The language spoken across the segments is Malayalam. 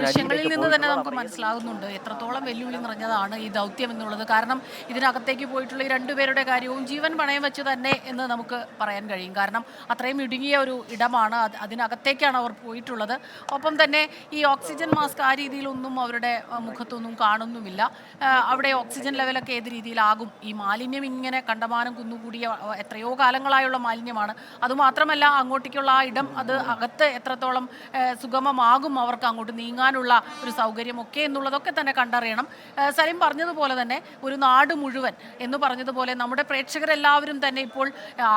ദൃശ്യങ്ങളിൽ നിന്ന് തന്നെ നമുക്ക് മനസ്സിലാകുന്നുണ്ട് എത്രത്തോളം വെല്ലുവിളി നിറഞ്ഞതാണ് ഈ ദൗത്യം എന്നുള്ളത്. കാരണം ഇതിനകത്തേക്ക് പോയിട്ടുള്ള ഈ രണ്ടുപേരുടെ കാര്യവും ജീവൻ പണയം വെച്ച് തന്നെ എന്ന് നമുക്ക് പറയാൻ കഴിയും. കാരണം അത്രയും ഇടുങ്ങിയ ഒരു ഇടമാണ് അതിനകത്തേക്കാണ് അവർ പോയിട്ടുള്ളത്. ഒപ്പം തന്നെ ഈ ഓക്സിജൻ മാസ്ക് ആ രീതിയിലൊന്നും അവരുടെ മുഖത്തൊന്നും കാണുന്നുമില്ല. അവിടെ ഓക്സിജൻ ലെവലൊക്കെ ഏത് രീതിയിലാകും? ഈ മാലിന്യം ഇങ്ങനെ കണ്ടമാനം കുന്നുകൂടിയ എത്രയോ കാലങ്ങളായുള്ള മാലിന്യമാണ്. അതുമാത്രമല്ല അങ്ങോട്ടേക്കുള്ള ആ ഇടം അത് അകത്ത് എത്രത്തോളം സുഗമമാകും അവർക്ക് അങ്ങോട്ട് നീങ്ങാനുള്ള ഒരു സൗകര്യമൊക്കെ എന്നുള്ളതൊക്കെ തന്നെ കണ്ടറിയണം. സലിം പറഞ്ഞതുപോലെ തന്നെ ഒരു നാട് മുഴുവൻ എന്ന് പറഞ്ഞതുപോലെ നമ്മുടെ പ്രേക്ഷകരെല്ലാവരും തന്നെ ഇപ്പോൾ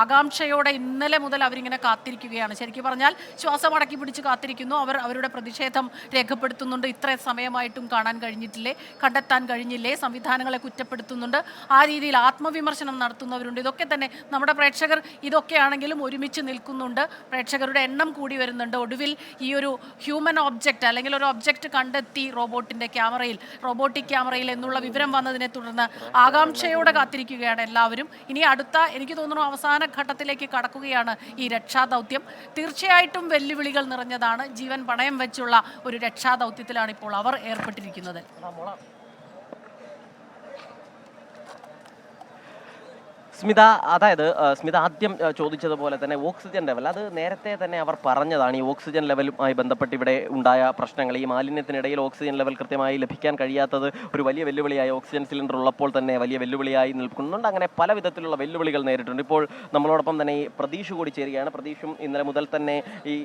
ആകാംക്ഷയോടെ ഇന്നലെ മുതൽ അവരിങ്ങനെ കാത്തിരിക്കുകയാണ്. ശരിക്കും പറഞ്ഞാൽ ശ്വാസം അടക്കി പിടിച്ച് കാത്തിരിക്കുന്നു. അവർ അവരുടെ പ്രതിഷേധം രേഖപ്പെടുത്തുന്നുണ്ട്. ഇത്ര സമയമായിട്ടും കാണാൻ കഴിഞ്ഞിട്ടില്ലേ? കണ്ടെത്താൻ കഴിഞ്ഞില്ലേ? സംവിധാനങ്ങളെ കുറ്റപ്പെടുത്തുന്നുണ്ട്. ആ രീതിയിൽ ആത്മവിമർശനം നടത്തുന്നവരുണ്ട്. ഇതൊക്കെ തന്നെ നമ്മുടെ പ്രേക്ഷകർ ഇതൊക്കെയാണെങ്കിലും ഒരുമിച്ച് നിൽക്കുന്നുണ്ട്. പ്രേക്ഷകരുടെ എണ്ണം കൂടി വരുന്നുണ്ട്. ഒടുവിൽ ഈ ഒരു ഹ്യൂമൻ ഒബ്ജക്റ്റ് അല്ലെങ്കിൽ ഒരു ഒബ്ജക്റ്റ് കണ്ടെത്തി റോബോട്ടിന്റെ ക്യാമറയിൽ റോബോട്ടിക് ക്യാമറയിൽ എന്നുള്ള വിവരം വന്നതിനെ തുടർന്ന് ആകാംക്ഷയോടെ കാത്തിരിക്കുകയാണ് എല്ലാവരും. ഇനി അടുത്ത എനിക്ക് തോന്നുന്നു അവസാന ഘട്ടത്തിലേക്ക് കടക്കുകയാണ് ഈ രക്ഷാദൗത്യം. തീർച്ചയായിട്ടും വെല്ലുവിളികൾ നിറഞ്ഞതാണ് ജീവൻ പണയം വെച്ചുള്ള ഒരു രക്ഷാദൗത്യത്തിലാണ് ഇപ്പോൾ അവർ ഏർപ്പെട്ടിരിക്കുന്നത്. സ്മിത അതായത് സ്മിത ആദ്യം ചോദിച്ചതുപോലെ തന്നെ ഓക്സിജൻ ലെവൽ അത് നേരത്തെ തന്നെ അവർ പറഞ്ഞതാണ് ഈ ഓക്സിജൻ ലെവലുമായി ബന്ധപ്പെട്ട് ഇവിടെ ഉണ്ടായ പ്രശ്നങ്ങൾ. ഈ മാലിന്യത്തിനിടയിൽ ഓക്സിജൻ ലെവൽ കൃത്യമായി ലഭിക്കാൻ കഴിയാത്തത് ഒരു വലിയ വെല്ലുവിളിയായി ഓക്സിജൻ സിലിണ്ടർ ഉള്ളപ്പോൾ തന്നെ വലിയ വെല്ലുവിളിയായി നിൽക്കുന്നുണ്ട്. അങ്ങനെ പല വിധത്തിലുള്ള വെല്ലുവിളികൾ നേരിട്ടുണ്ട്. ഇപ്പോൾ നമ്മളോടൊപ്പം തന്നെ ഈ പ്രതീഷ് കൂടി ചേരുകയാണ്. പ്രതീഷും ഇന്നലെ മുതൽ തന്നെ ഈ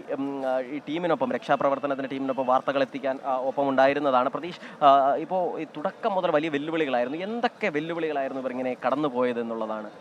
ഈ ടീമിനൊപ്പം രക്ഷാപ്രവർത്തനത്തിന് ടീമിനൊപ്പം വാർത്തകൾ എത്തിക്കാൻ ഒപ്പം ഉണ്ടായിരുന്നതാണ്. പ്രതീഷ് ഇപ്പോൾ ഈ തുടക്കം മുതൽ വലിയ വെല്ലുവിളികളായിരുന്നു. എന്തൊക്കെ വെല്ലുവിളികളായിരുന്നു ഇവർ ഇങ്ങനെ കടന്നുപോയത് എന്നുള്ളതാണ്?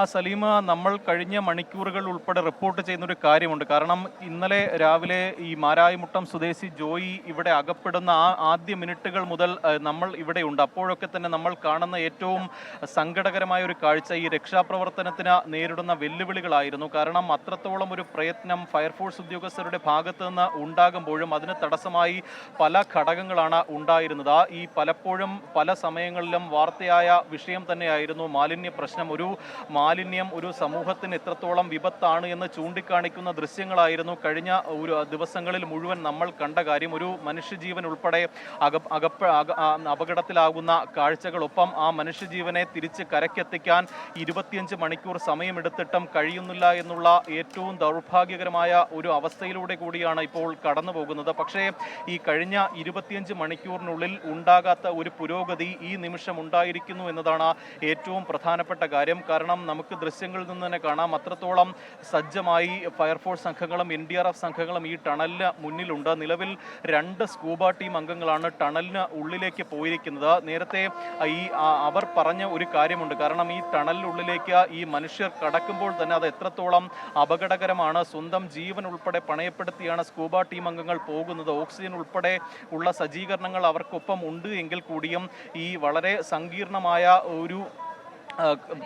ആ സലീമ നമ്മൾ കഴിഞ്ഞ മണിക്കൂറുകൾ ഉൾപ്പെടെ റിപ്പോർട്ട് ചെയ്യുന്ന ഒരു കാര്യമുണ്ട്. കാരണം ഇന്നലെ രാവിലെ ഈ മാരായിമുട്ടം സ്വദേശി ജോയി ഇവിടെ അകപ്പെടുന്ന ആ ആദ്യ മിനിറ്റുകൾ മുതൽ നമ്മൾ ഇവിടെ ഉണ്ട്. അപ്പോഴൊക്കെ തന്നെ നമ്മൾ കാണുന്ന ഏറ്റവും സങ്കടകരമായ ഒരു കാഴ്ച ഈ രക്ഷാപ്രവർത്തനത്തിന് നേരിടുന്ന വെല്ലുവിളികളായിരുന്നു. കാരണം അത്രത്തോളം ഒരു പ്രയത്നം ഫയർഫോഴ്സ് ഉദ്യോഗസ്ഥരുടെ ഭാഗത്ത് നിന്ന് ഉണ്ടാകുമ്പോഴും അതിന് തടസ്സമായി പല ഘടകങ്ങളാണ് ഉണ്ടായിരുന്നത്. ഈ പലപ്പോഴും പല സമയങ്ങളിലും വാർത്തയായ വിഷയം തന്നെയായിരുന്നു മാലിന്യ പ്രശ്നം ഒരു മാലിന്യം ഒരു സമൂഹത്തിന് എത്രത്തോളം വിപത്താണ് എന്ന് ചൂണ്ടിക്കാണിക്കുന്ന ദൃശ്യങ്ങളായിരുന്നു കഴിഞ്ഞ ഒരു ദിവസങ്ങളിൽ മുഴുവൻ നമ്മൾ കണ്ട കാര്യം. ഒരു മനുഷ്യജീവൻ ഉൾപ്പെടെ അപകടത്തിലാകുന്ന കാഴ്ചകളൊപ്പം ആ മനുഷ്യജീവനെ തിരിച്ച് കരക്കെത്തിക്കാൻ ഇരുപത്തിയഞ്ച് മണിക്കൂർ സമയമെടുത്തിട്ടും കഴിയുന്നില്ല എന്നുള്ള ഏറ്റവും ദൗർഭാഗ്യകരമായ ഒരു അവസ്ഥയിലൂടെ കൂടിയാണ് ഇപ്പോൾ കടന്നു പോകുന്നത് പക്ഷേ ഈ കഴിഞ്ഞ ഇരുപത്തിയഞ്ച് മണിക്കൂറിനുള്ളിൽ ഉണ്ടാകാത്ത ഒരു പുരോഗതി ഈ നിമിഷം ഉണ്ടായിരിക്കുന്നു എന്നതാണ് ഏറ്റവും പ്രധാനപ്പെട്ട കാര്യം. കാരണം നമുക്ക് ദൃശ്യങ്ങളിൽ നിന്ന് തന്നെ കാണാം. അത്രത്തോളം സജ്ജമായി ഫയർഫോഴ്സ് സംഘങ്ങളും എൻ ഡി ആർ എഫ് സംഘങ്ങളും ഈ ടണലിന് മുന്നിലുണ്ട്. നിലവിൽ രണ്ട് സ്കൂബ ടീം അംഗങ്ങളാണ് ടണലിന് ഉള്ളിലേക്ക് പോയിരിക്കുന്നത്. നേരത്തെ ഈ അവർ പറഞ്ഞ ഒരു കാര്യമുണ്ട്. കാരണം ഈ ടണലിനുള്ളിലേക്ക് ഈ മനുഷ്യർ കടക്കുമ്പോൾ തന്നെ അത് എത്രത്തോളം അപകടകരമാണ്. സ്വന്തം ജീവൻ ഉൾപ്പെടെ പണയപ്പെടുത്തിയാണ് സ്കൂബ ടീം അംഗങ്ങൾ പോകുന്നത്. ഓക്സിജൻ ഉൾപ്പെടെ ഉള്ള സജ്ജീകരണങ്ങൾ അവർക്കൊപ്പം ഉണ്ട് എങ്കിൽ കൂടിയും ഈ വളരെ സങ്കീർണമായ ഒരു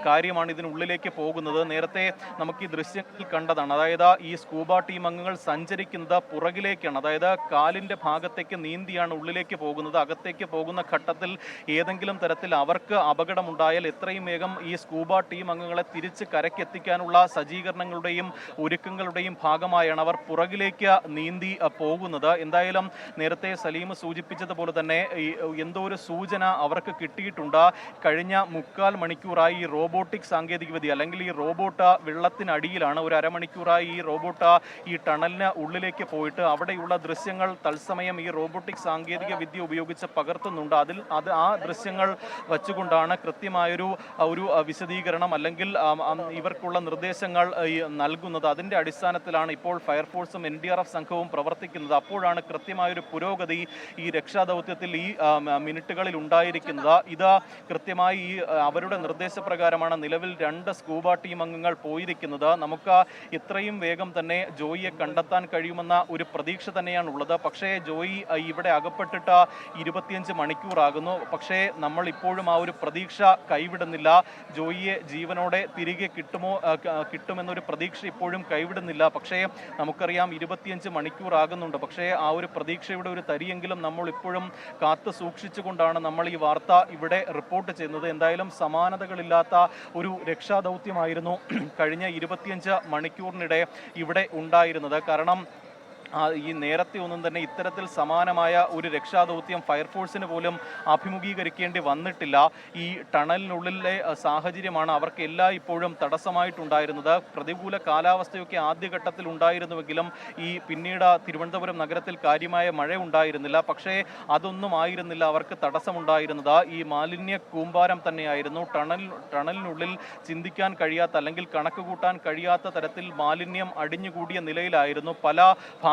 കാര്യമാണ് ഇതിനുള്ളിലേക്ക് പോകുന്നത്. നേരത്തെ നമുക്ക് ഈ ദൃശ്യത്തിൽ കണ്ടതാണ്. അതായത് ഈ സ്കൂബ ടീം അംഗങ്ങൾ സഞ്ചരിക്കുന്നത് പുറകിലേക്കാണ്. അതായത് കാലിന്റെ ഭാഗത്തേക്ക് നീന്തിയാണ് ഉള്ളിലേക്ക് പോകുന്നത്. അകത്തേക്ക് പോകുന്ന ഘട്ടത്തിൽ ഏതെങ്കിലും തരത്തിൽ അവർക്ക് അപകടമുണ്ടായാൽ എത്രയും വേഗം ഈ സ്കൂബ ടീം അംഗങ്ങളെ തിരിച്ച് കരക്കെത്തിക്കാനുള്ള സജ്ജീകരണങ്ങളുടെയും ഒരുക്കങ്ങളുടെയും ഭാഗമായാണ് അവർ പുറകിലേക്ക് നീന്തി പോകുന്നത്. എന്തായാലും നേരത്തെ സലീം സൂചിപ്പിച്ചതുപോലെ തന്നെ എന്തോ ഒരു സൂചന അവർക്ക് കിട്ടിയിട്ടുണ്ട്. കഴിഞ്ഞ മുക്കാൽ മണിക്കൂറായി ഈ റോബോട്ടിക് സാങ്കേതികവിദ്യ അല്ലെങ്കിൽ ഈ റോബോട്ട് വെള്ളത്തിനടിയിലാണ് ഒരു അരമണിക്കൂറായി ഈ റോബോട്ട് ഈ ടണലിന് ഉള്ളിലേക്ക് പോയിട്ട് അവിടെയുള്ള ദൃശ്യങ്ങൾ തത്സമയം ഈ റോബോട്ടിക് സാങ്കേതിക വിദ്യ ഉപയോഗിച്ച് പകർത്തുന്നുണ്ട്. അതിൽ അത് ആ ദൃശ്യങ്ങൾ വച്ചുകൊണ്ടാണ് കൃത്യമായൊരു ഒരു വിശദീകരണം അല്ലെങ്കിൽ ഇവർക്കുള്ള നിർദ്ദേശങ്ങൾ നൽകുന്നത്. അതിന്റെ അടിസ്ഥാനത്തിലാണ് ഇപ്പോൾ ഫയർഫോഴ്സും എൻ ഡി ആർ എഫ് സംഘവും പ്രവർത്തിക്കുന്നത്. അപ്പോഴാണ് കൃത്യമായൊരു പുരോഗതി ഈ രക്ഷാദൗത്യത്തിൽ ഈ മിനിറ്റുകളിൽ ഉണ്ടായിരിക്കുന്നത്. ഇത് കൃത്യമായി ഈ അവരുടെ അവരുടെ നിർദ്ദേശപ്രകാരമാണ് നിലവിൽ രണ്ട് സ്കൂബ ടീം അംഗങ്ങൾ പോയിരിക്കുന്നത്. നമുക്ക് ഇത്രയും വേഗം തന്നെ ജോയിയെ കണ്ടെത്താൻ കഴിയുമെന്ന ഒരു പ്രതീക്ഷ തന്നെയാണ് ഉള്ളത് പക്ഷേ ജോയി ഇവിടെ അകപ്പെട്ടിട്ട് ഇരുപത്തിയഞ്ച് മണിക്കൂറാകുന്നു. പക്ഷേ നമ്മൾ ഇപ്പോഴും ആ ഒരു പ്രതീക്ഷ കൈവിടുന്നില്ല. ജോയിയെ ജീവനോടെ തിരികെ കിട്ടുമോ കിട്ടുമെന്നൊരു പ്രതീക്ഷ ഇപ്പോഴും കൈവിടുന്നില്ല. പക്ഷേ നമുക്കറിയാം ഇരുപത്തിയഞ്ച് മണിക്കൂർ ആകുന്നുണ്ട് പക്ഷേ ആ ഒരു പ്രതീക്ഷയുടെ ഒരു തരിയെങ്കിലും നമ്മൾ ഇപ്പോഴും കാത്തു സൂക്ഷിച്ചുകൊണ്ടാണ് നമ്മൾ ഈ വാർത്ത ഇവിടെ റിപ്പോർട്ട് ചെയ്യുന്നത്. എന്തായാലും സമാനതകളില്ലാത്ത ഒരു രക്ഷാദൗത്യമായിരുന്നു കഴിഞ്ഞ ഇരുപത്തിയഞ്ച് മണിക്കൂറിനിടെ ഇവിടെ ഉണ്ടായിരുന്നത്. കാരണം ഈ നേരത്തെ ഒന്നും തന്നെ ഇത്തരത്തിൽ സമാനമായ ഒരു രക്ഷാദൗത്യം ഫയർഫോഴ്സിന് പോലും അഭിമുഖീകരിക്കേണ്ടി വന്നിട്ടില്ല. ഈ ടണലിനുള്ളിലെ സാഹചര്യമാണ് അവർക്ക് എല്ലാ ഇപ്പോഴും തടസ്സമായിട്ടുണ്ടായിരുന്നത്. പ്രതികൂല കാലാവസ്ഥയൊക്കെ ആദ്യഘട്ടത്തിൽ ഉണ്ടായിരുന്നുവെങ്കിലും ഈ പിന്നീട് തിരുവനന്തപുരം നഗരത്തിൽ കാര്യമായ മഴ ഉണ്ടായിരുന്നില്ല. പക്ഷേ അതൊന്നും ആയിരുന്നില്ല. അവർക്ക് തടസ്സമുണ്ടായിരുന്നത്. ഈ മാലിന്യ കൂമ്പാരം തന്നെയായിരുന്നു. ടണൽ ടണലിനുള്ളിൽ ചിന്തിക്കാൻ കഴിയാത്ത അല്ലെങ്കിൽ കണക്ക് കൂട്ടാൻ കഴിയാത്ത തരത്തിൽ മാലിന്യം അടിഞ്ഞുകൂടിയ നിലയിലായിരുന്നു പല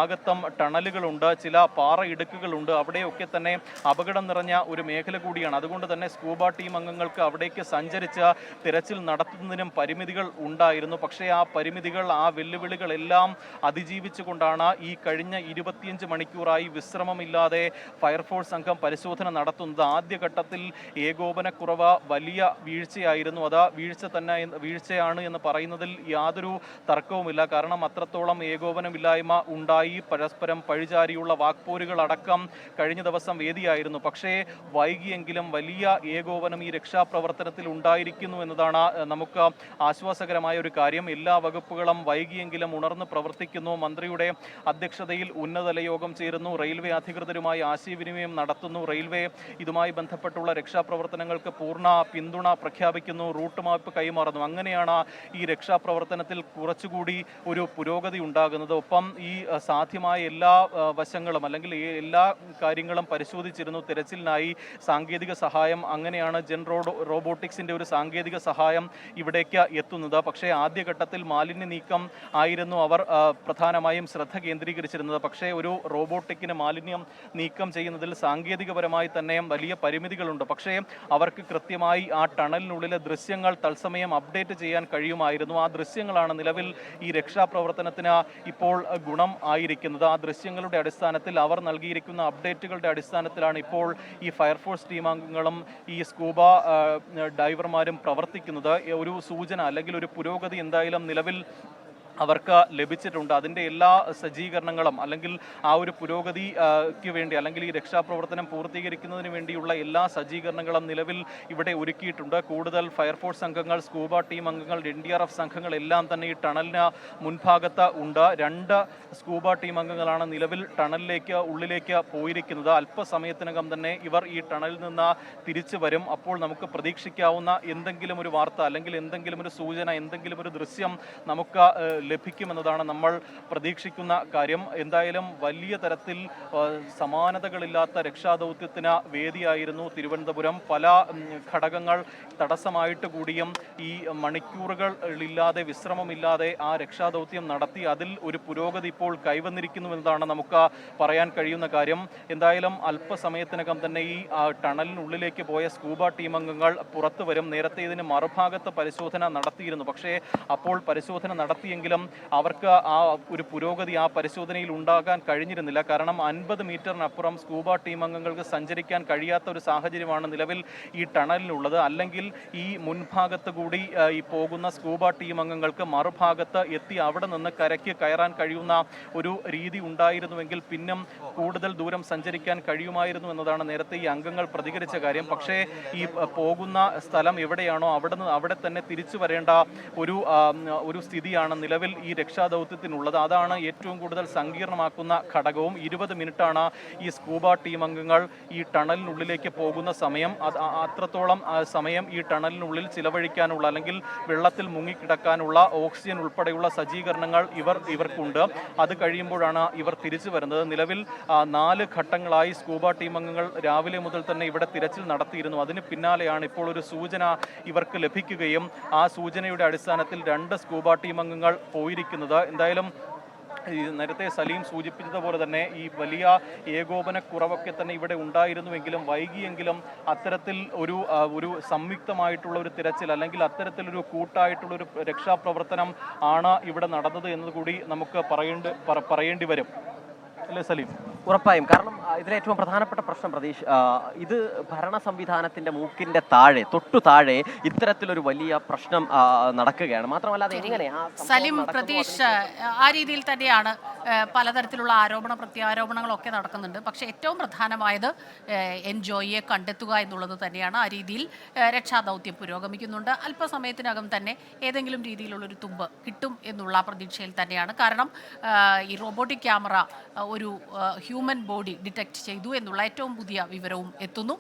ഭാഗത്തും ടണലുകളുണ്ട് ചില പാറ ഇടുക്കുകളുണ്ട്. അവിടെയൊക്കെ തന്നെ അപകടം നിറഞ്ഞ ഒരു മേഖല കൂടിയാണ്. അതുകൊണ്ട് തന്നെ സ്കൂബ ടീം അംഗങ്ങൾക്ക് അവിടേക്ക് സഞ്ചരിച്ച് തിരച്ചിൽ നടത്തുന്നതിനും പരിമിതികൾ ഉണ്ടായിരുന്നു. പക്ഷേ ആ പരിമിതികൾ ആ വെല്ലുവിളികളെല്ലാം അതിജീവിച്ചുകൊണ്ടാണ് ഈ കഴിഞ്ഞ ഇരുപത്തിയഞ്ച് മണിക്കൂറായി വിശ്രമമില്ലാതെ ഫയർഫോഴ്സ് സംഘം പരിശോധന നടത്തുന്നത്. ആദ്യഘട്ടത്തിൽ ഏകോപനക്കുറവ് വലിയ വീഴ്ചയായിരുന്നു. അത് വീഴ്ച തന്നെ വീഴ്ചയാണ് എന്ന് പറയുന്നതിൽ യാതൊരു തർക്കവുമില്ല. കാരണം അത്രത്തോളം ഏകോപനമില്ലായ്മ ഉണ്ടായി. പരസ്പരം പഴിചാരിയുള്ള വാക്പോരുകൾ അടക്കം കഴിഞ്ഞ ദിവസം വേദിയായിരുന്നു. പക്ഷേ വൈകിയെങ്കിലും വലിയ ഏകോപനം ഈ രക്ഷാപ്രവർത്തനത്തിൽ ഉണ്ടായിരിക്കുന്നു എന്നതാണ് നമുക്ക് ആശ്വാസകരമായ ഒരു കാര്യം. എല്ലാ വകുപ്പുകളും വൈകിയെങ്കിലും ഉണർന്ന് പ്രവർത്തിക്കുന്നു. മന്ത്രിയുടെ അധ്യക്ഷതയിൽ ഉന്നതല യോഗം ചേരുന്നു. റെയിൽവേ അധികൃതരുമായി ആശയവിനിമയം നടത്തുന്നു. റെയിൽവേ ഇതുമായി ബന്ധപ്പെട്ടുള്ള രക്ഷാപ്രവർത്തനങ്ങൾക്ക് പൂർണ പിന്തുണ പ്രഖ്യാപിക്കുന്നു. റൂട്ട് മാപ്പ് കൈമാറുന്നു. അങ്ങനെയാണ് ഈ രക്ഷാപ്രവർത്തനത്തിൽ കുറച്ചുകൂടി ഒരു പുരോഗതി ഉണ്ടാകുന്നത്. ഒപ്പം ഈ സാധ്യമായ എല്ലാ വശങ്ങളും അല്ലെങ്കിൽ എല്ലാ കാര്യങ്ങളും പരിശോധിച്ചിരുന്നു. തിരച്ചിലിനായി സാങ്കേതിക സഹായം അങ്ങനെയാണ് ജെൻ റോബോട്ടിക്സിന്റെ ഒരു സാങ്കേതിക സഹായം ഇവിടേക്ക് എത്തുന്നത്. പക്ഷേ ആദ്യഘട്ടത്തിൽ മാലിന്യ നീക്കം ആയിരുന്നു അവർ പ്രധാനമായും ശ്രദ്ധ കേന്ദ്രീകരിച്ചിരുന്നത്. പക്ഷേ ഒരു റോബോട്ടിക്കിന് മാലിന്യം നീക്കം ചെയ്യുന്നതിൽ സാങ്കേതികപരമായി തന്നെ വലിയ പരിമിതികളുണ്ട്. പക്ഷേ അവർക്ക് കൃത്യമായി ആ ടണലിനുള്ളിലെ ദൃശ്യങ്ങൾ തത്സമയം അപ്ഡേറ്റ് ചെയ്യാൻ കഴിയുമായിരുന്നു. ആ ദൃശ്യങ്ങളാണ് നിലവിൽ ഈ രക്ഷാപ്രവർത്തനത്തിന് ഇപ്പോൾ ഗുണം ആയിരിക്കുന്നത് ആ ദൃശ്യങ്ങളുടെ അടിസ്ഥാനത്തിൽ അവർ നൽകിയിരിക്കുന്ന അപ്ഡേറ്റുകളുടെ അടിസ്ഥാനത്തിലാണ് ഇപ്പോൾ ഈ ഫയർഫോഴ്സ് ടീം അംഗങ്ങളും ഈ സ്കൂബ ഡൈവർമാരും പ്രവർത്തിക്കുന്നത്. ഒരു സൂചന അല്ലെങ്കിൽ ഒരു പുരോഗതി എന്തായാലും നിലവിൽ അവർക്ക് ലഭിച്ചിട്ടുണ്ട്. അതിന്റെ എല്ലാ സജ്ജീകരണങ്ങളും അല്ലെങ്കിൽ ആ ഒരു പുരോഗതിക്ക് വേണ്ടി അല്ലെങ്കിൽ ഈ രക്ഷാപ്രവർത്തനം പൂർത്തീകരിക്കുന്നതിന് വേണ്ടിയുള്ള എല്ലാ സജ്ജീകരണങ്ങളും നിലവിൽ ഇവിടെ ഒരുക്കിയിട്ടുണ്ട്. കൂടുതൽ ഫയർഫോഴ്സ് സംഘങ്ങൾ സ്കൂബ ടീം അംഗങ്ങൾ എൻ ഡി ആർ എഫ് സംഘങ്ങൾ എല്ലാം തന്നെ ഈ ടണലിന് മുൻഭാഗത്ത് ഉണ്ട്. രണ്ട് സ്കൂബ ടീം അംഗങ്ങളാണ് നിലവിൽ ടണലിലേക്ക് ഉള്ളിലേക്ക് പോയിരിക്കുന്നത്. അല്പസമയത്തിനകം തന്നെ ഇവർ ഈ ടണലിൽ നിന്ന് തിരിച്ചു വരും. അപ്പോൾ നമുക്ക് പ്രതീക്ഷിക്കാവുന്ന എന്തെങ്കിലും ഒരു വാർത്ത അല്ലെങ്കിൽ എന്തെങ്കിലും ഒരു സൂചന എന്തെങ്കിലും ഒരു ദൃശ്യം നമുക്ക് ലഭിക്കുമെന്നതാണ് നമ്മൾ പ്രതീക്ഷിക്കുന്ന കാര്യം. എന്തായാലും വലിയ തരത്തിൽ സമാനതകളില്ലാത്ത രക്ഷാദൗത്യത്തിന് വേദിയായിരുന്നു തിരുവനന്തപുരം. പല ഘടകങ്ങൾ തടസ്സമായിട്ട് കൂടിയും ഈ മണിക്കൂറുകളില്ലാതെ വിശ്രമമില്ലാതെ ആ രക്ഷാദൗത്യം നടത്തി അതിൽ ഒരു പുരോഗതി ഇപ്പോൾ കൈവന്നിരിക്കുന്നു എന്നതാണ് നമുക്ക് പറയാൻ കഴിയുന്ന കാര്യം. എന്തായാലും അല്പസമയത്തിനകം തന്നെ ഈ ടണലിനുള്ളിലേക്ക് പോയ സ്കൂബ ടീം അംഗങ്ങൾ പുറത്തു വരും. നേരത്തെ ഇതിന് മറുഭാഗത്ത് പരിശോധന നടത്തിയിരുന്നു. പക്ഷേ അപ്പോൾ പരിശോധന നടത്തിയെങ്കിലും അവർക്ക് ആ ഒരു പുരോഗതി ആ പരിശോധനയിൽ ഉണ്ടാകാൻ കഴിഞ്ഞിരുന്നില്ല. കാരണം അൻപത് മീറ്ററിനപ്പുറം സ്കൂബ ടീം അംഗങ്ങൾക്ക് സഞ്ചരിക്കാൻ കഴിയാത്ത ഒരു സാഹചര്യമാണ് നിലവിൽ ഈ ടണലിനുള്ളത്. അല്ലെങ്കിൽ ഈ മുൻഭാഗത്ത് കൂടി ഈ പോകുന്ന സ്കൂബ ടീം അംഗങ്ങൾക്ക് മറുഭാഗത്ത് എത്തി അവിടെ നിന്ന് കരയ്ക്ക് കയറാൻ കഴിയുന്ന ഒരു രീതി ഉണ്ടായിരുന്നുവെങ്കിൽ പിന്നും കൂടുതൽ ദൂരം സഞ്ചരിക്കാൻ കഴിയുമായിരുന്നു എന്നതാണ് നേരത്തെ ഈ അംഗങ്ങൾ പ്രതികരിച്ച കാര്യം. പക്ഷേ ഈ പോകുന്ന സ്ഥലം എവിടെയാണോ അവിടെ നിന്ന് അവിടെ തന്നെ തിരിച്ചു വരേണ്ട ഒരു ഒരു സ്ഥിതിയാണ് നിലവിൽ ഈ രക്ഷാദൗത്യത്തിനുള്ളത്. അതാണ് ഏറ്റവും കൂടുതൽ സങ്കീർണമാക്കുന്ന ഘടകവും. ഇരുപത് മിനിറ്റാണ് ഈ സ്കൂബ ടീം അംഗങ്ങൾ ഈ ടണലിനുള്ളിലേക്ക് പോകുന്ന സമയം. അത് അത്രത്തോളം സമയം ഈ ടണലിനുള്ളിൽ ചിലവഴിക്കാനുള്ള അല്ലെങ്കിൽ വെള്ളത്തിൽ മുങ്ങിക്കിടക്കാനുള്ള ഓക്സിജൻ ഉൾപ്പെടെയുള്ള സജ്ജീകരണങ്ങൾ ഇവർ ഇവർക്കുണ്ട്. അത് കഴിയുമ്പോഴാണ് ഇവർ തിരിച്ചു വരുന്നത്. നിലവിൽ നാല് ഘട്ടങ്ങളായി സ്കൂബ ടീം അംഗങ്ങൾ രാവിലെ മുതൽ തന്നെ ഇവിടെ തിരച്ചിൽ നടത്തിയിരുന്നു. അതിന് പിന്നാലെയാണ് ഇപ്പോൾ ഒരു സൂചന ഇവർക്ക് ലഭിക്കുകയും ആ സൂചനയുടെ അടിസ്ഥാനത്തിൽ രണ്ട് സ്കൂബ ടീം അംഗങ്ങൾ പോയിരിക്കുന്നത്. എന്തായാലും നേരത്തെ സലീം സൂചിപ്പിച്ചതുപോലെ തന്നെ ഈ വലിയ ഏകോപനക്കുറവൊക്കെ തന്നെ ഇവിടെ ഉണ്ടായിരുന്നുവെങ്കിലും വൈകിയെങ്കിലും അത്തരത്തിൽ ഒരു ഒരു സംയുക്തമായിട്ടുള്ള ഒരു തിരച്ചിൽ അല്ലെങ്കിൽ അത്തരത്തിലൊരു കൂട്ടായിട്ടുള്ള ഒരു രക്ഷാപ്രവർത്തനം ആണ് ഇവിടെ നടന്നത് എന്നത് കൂടി നമുക്ക് പറയേണ്ടി പറ- പറയേണ്ടി വരും. അല്ലേ സലീം? ഉറപ്പായും. കാരണം ആ, ഇതിലെ ഏറ്റവും പ്രധാനപ്പെട്ട പ്രശ്നം പ്രതീക്ഷ ഇത് ഭരണ സംവിധാനത്തിന്റെ മൂക്കിന്റെ താഴെ തൊട്ടു താഴെ ഇത്തരത്തിലൊരു വലിയ പ്രശ്നം നടക്കുകയാണ്. മാത്രമല്ല അത് സലിം പ്രതീഷ് ആ രീതിയിൽ തന്നെയാണ് പലതരത്തിലുള്ള ആരോപണ പ്രത്യാരോപണങ്ങളൊക്കെ നടക്കുന്നുണ്ട്. പക്ഷെ ഏറ്റവും പ്രധാനമായത് എൻജോയിയെ എൻ ജോയിയെ കണ്ടെത്തുക എന്നുള്ളത് തന്നെയാണ്. ആ രീതിയിൽ രക്ഷാദൗത്യം പുരോഗമിക്കുന്നുണ്ട്. അല്പസമയത്തിനകം തന്നെ ഏതെങ്കിലും രീതിയിലുള്ള ഒരു തുമ്പ് കിട്ടും എന്നുള്ള പ്രതീക്ഷയിൽ തന്നെയാണ്. കാരണം ഈ റോബോട്ടിക് ക്യാമറ ഒരു ഒരു ഹ്യൂമൻ ബോഡി ഡിറ്റക്ട് ചെയ്തു എന്നുള്ള ഏറ്റവും പുതിയ വിവരവും എത്തുന്നു.